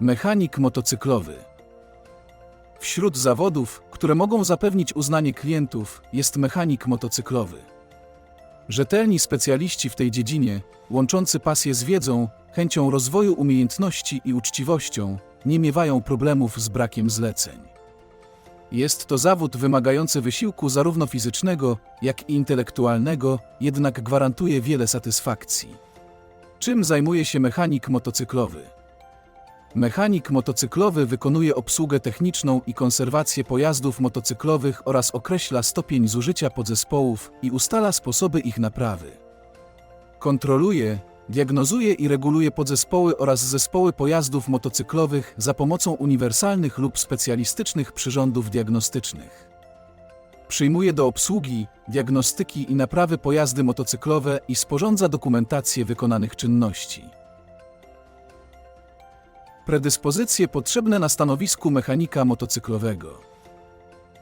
Mechanik motocyklowy. Wśród zawodów, które mogą zapewnić uznanie klientów, jest mechanik motocyklowy. Rzetelni specjaliści w tej dziedzinie, łączący pasję z wiedzą, chęcią rozwoju umiejętności i uczciwością, nie miewają problemów z brakiem zleceń. Jest to zawód wymagający wysiłku zarówno fizycznego, jak i intelektualnego, jednak gwarantuje wiele satysfakcji. Czym zajmuje się mechanik motocyklowy? Mechanik motocyklowy wykonuje obsługę techniczną i konserwację pojazdów motocyklowych oraz określa stopień zużycia podzespołów i ustala sposoby ich naprawy. Kontroluje, diagnozuje i reguluje podzespoły oraz zespoły pojazdów motocyklowych za pomocą uniwersalnych lub specjalistycznych przyrządów diagnostycznych. Przyjmuje do obsługi, diagnostyki i naprawy pojazdy motocyklowe i sporządza dokumentację wykonanych czynności. Predyspozycje potrzebne na stanowisku mechanika motocyklowego.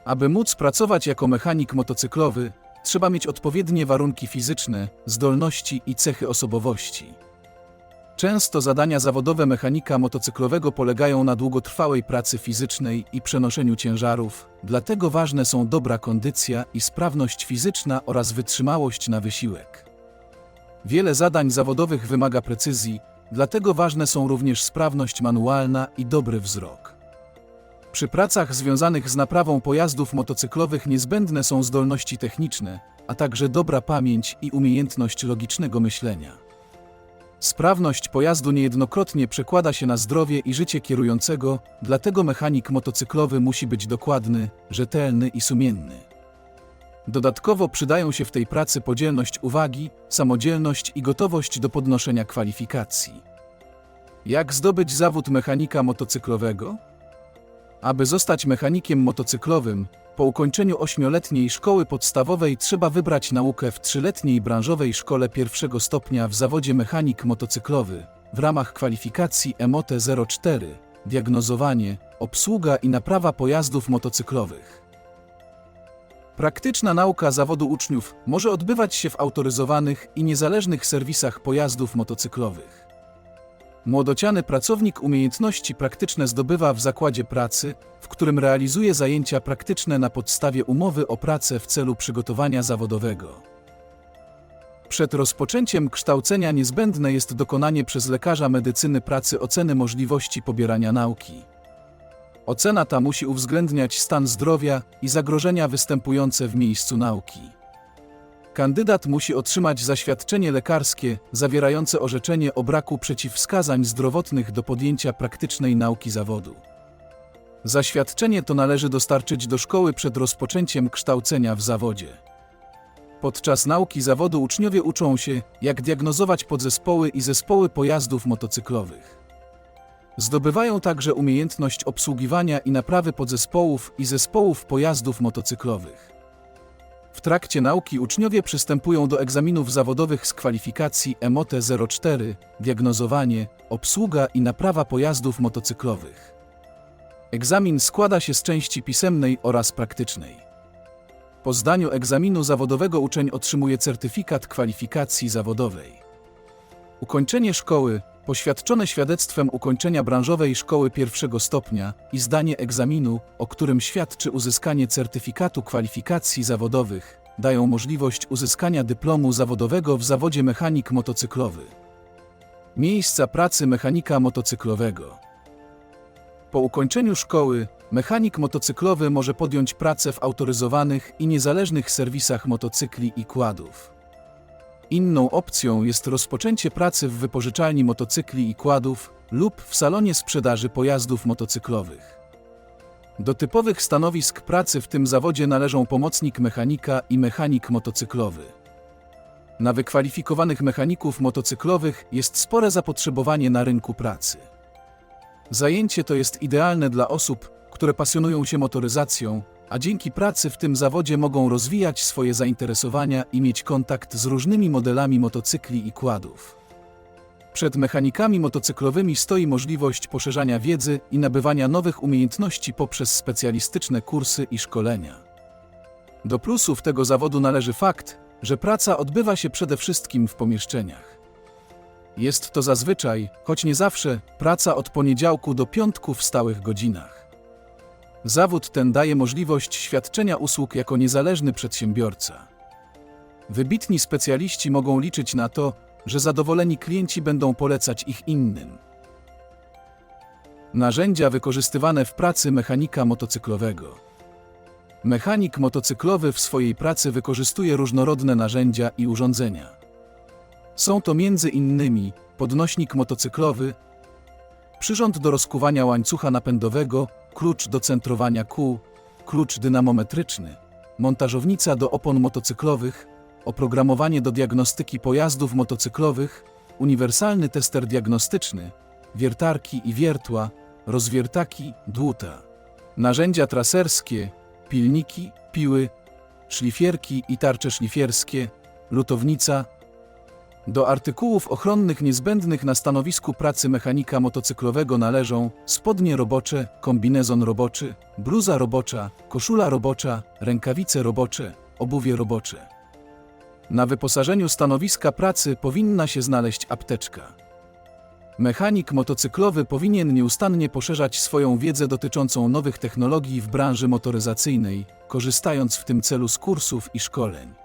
Aby móc pracować jako mechanik motocyklowy, trzeba mieć odpowiednie warunki fizyczne, zdolności i cechy osobowości. Często zadania zawodowe mechanika motocyklowego polegają na długotrwałej pracy fizycznej i przenoszeniu ciężarów, dlatego ważne są dobra kondycja i sprawność fizyczna oraz wytrzymałość na wysiłek. Wiele zadań zawodowych wymaga precyzji, dlatego ważne są również sprawność manualna i dobry wzrok. Przy pracach związanych z naprawą pojazdów motocyklowych niezbędne są zdolności techniczne, a także dobra pamięć i umiejętność logicznego myślenia. Sprawność pojazdu niejednokrotnie przekłada się na zdrowie i życie kierującego, dlatego mechanik motocyklowy musi być dokładny, rzetelny i sumienny. Dodatkowo przydają się w tej pracy podzielność uwagi, samodzielność i gotowość do podnoszenia kwalifikacji. Jak zdobyć zawód mechanika motocyklowego? Aby zostać mechanikiem motocyklowym, po ukończeniu ośmioletniej szkoły podstawowej trzeba wybrać naukę w trzyletniej branżowej szkole pierwszego stopnia w zawodzie mechanik motocyklowy w ramach kwalifikacji EMOTE 04, diagnozowanie, obsługa i naprawa pojazdów motocyklowych. Praktyczna nauka zawodu uczniów może odbywać się w autoryzowanych i niezależnych serwisach pojazdów motocyklowych. Młodociany pracownik umiejętności praktyczne zdobywa w zakładzie pracy, w którym realizuje zajęcia praktyczne na podstawie umowy o pracę w celu przygotowania zawodowego. Przed rozpoczęciem kształcenia niezbędne jest dokonanie przez lekarza medycyny pracy oceny możliwości pobierania nauki. Ocena ta musi uwzględniać stan zdrowia i zagrożenia występujące w miejscu nauki. Kandydat musi otrzymać zaświadczenie lekarskie zawierające orzeczenie o braku przeciwwskazań zdrowotnych do podjęcia praktycznej nauki zawodu. Zaświadczenie to należy dostarczyć do szkoły przed rozpoczęciem kształcenia w zawodzie. Podczas nauki zawodu uczniowie uczą się, jak diagnozować podzespoły i zespoły pojazdów motocyklowych. Zdobywają także umiejętność obsługiwania i naprawy podzespołów i zespołów pojazdów motocyklowych. W trakcie nauki uczniowie przystępują do egzaminów zawodowych z kwalifikacji EMOTE 04, diagnozowanie, obsługa i naprawa pojazdów motocyklowych. Egzamin składa się z części pisemnej oraz praktycznej. Po zdaniu egzaminu zawodowego uczeń otrzymuje certyfikat kwalifikacji zawodowej. Ukończenie szkoły, poświadczone świadectwem ukończenia branżowej szkoły pierwszego stopnia i zdanie egzaminu, o którym świadczy uzyskanie certyfikatu kwalifikacji zawodowych, dają możliwość uzyskania dyplomu zawodowego w zawodzie mechanik motocyklowy. Miejsca pracy mechanika motocyklowego. Po ukończeniu szkoły, mechanik motocyklowy może podjąć pracę w autoryzowanych i niezależnych serwisach motocykli i kładów. Inną opcją jest rozpoczęcie pracy w wypożyczalni motocykli i kładów lub w salonie sprzedaży pojazdów motocyklowych. Do typowych stanowisk pracy w tym zawodzie należą pomocnik mechanika i mechanik motocyklowy. Na wykwalifikowanych mechaników motocyklowych jest spore zapotrzebowanie na rynku pracy. Zajęcie to jest idealne dla osób, które pasjonują się motoryzacją, a dzięki pracy w tym zawodzie mogą rozwijać swoje zainteresowania i mieć kontakt z różnymi modelami motocykli i kładów. Przed mechanikami motocyklowymi stoi możliwość poszerzania wiedzy i nabywania nowych umiejętności poprzez specjalistyczne kursy i szkolenia. Do plusów tego zawodu należy fakt, że praca odbywa się przede wszystkim w pomieszczeniach. Jest to zazwyczaj, choć nie zawsze, praca od poniedziałku do piątku w stałych godzinach. Zawód ten daje możliwość świadczenia usług jako niezależny przedsiębiorca. Wybitni specjaliści mogą liczyć na to, że zadowoleni klienci będą polecać ich innym. Narzędzia wykorzystywane w pracy mechanika motocyklowego. Mechanik motocyklowy w swojej pracy wykorzystuje różnorodne narzędzia i urządzenia. Są to innymi podnośnik motocyklowy, przyrząd do rozkuwania łańcucha napędowego, klucz do centrowania kół, klucz dynamometryczny, montażownica do opon motocyklowych, oprogramowanie do diagnostyki pojazdów motocyklowych, uniwersalny tester diagnostyczny, wiertarki i wiertła, rozwiertaki, dłuta, narzędzia traserskie, pilniki, piły, szlifierki i tarcze szlifierskie, lutownica. Do artykułów ochronnych niezbędnych na stanowisku pracy mechanika motocyklowego należą spodnie robocze, kombinezon roboczy, bluza robocza, koszula robocza, rękawice robocze, obuwie robocze. Na wyposażeniu stanowiska pracy powinna się znaleźć apteczka. Mechanik motocyklowy powinien nieustannie poszerzać swoją wiedzę dotyczącą nowych technologii w branży motoryzacyjnej, korzystając w tym celu z kursów i szkoleń.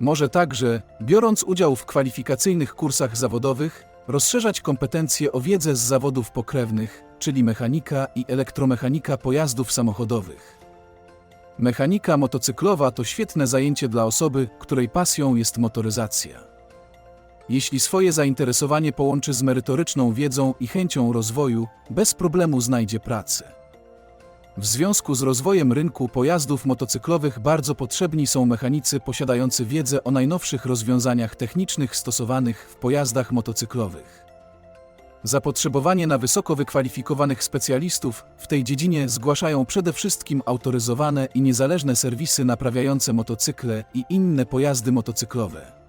Może także, biorąc udział w kwalifikacyjnych kursach zawodowych, rozszerzać kompetencje o wiedzę z zawodów pokrewnych, czyli mechanika i elektromechanika pojazdów samochodowych. Mechanika motocyklowa to świetne zajęcie dla osoby, której pasją jest motoryzacja. Jeśli swoje zainteresowanie połączy z merytoryczną wiedzą i chęcią rozwoju, bez problemu znajdzie pracę. W związku z rozwojem rynku pojazdów motocyklowych bardzo potrzebni są mechanicy posiadający wiedzę o najnowszych rozwiązaniach technicznych stosowanych w pojazdach motocyklowych. Zapotrzebowanie na wysoko wykwalifikowanych specjalistów w tej dziedzinie zgłaszają przede wszystkim autoryzowane i niezależne serwisy naprawiające motocykle i inne pojazdy motocyklowe.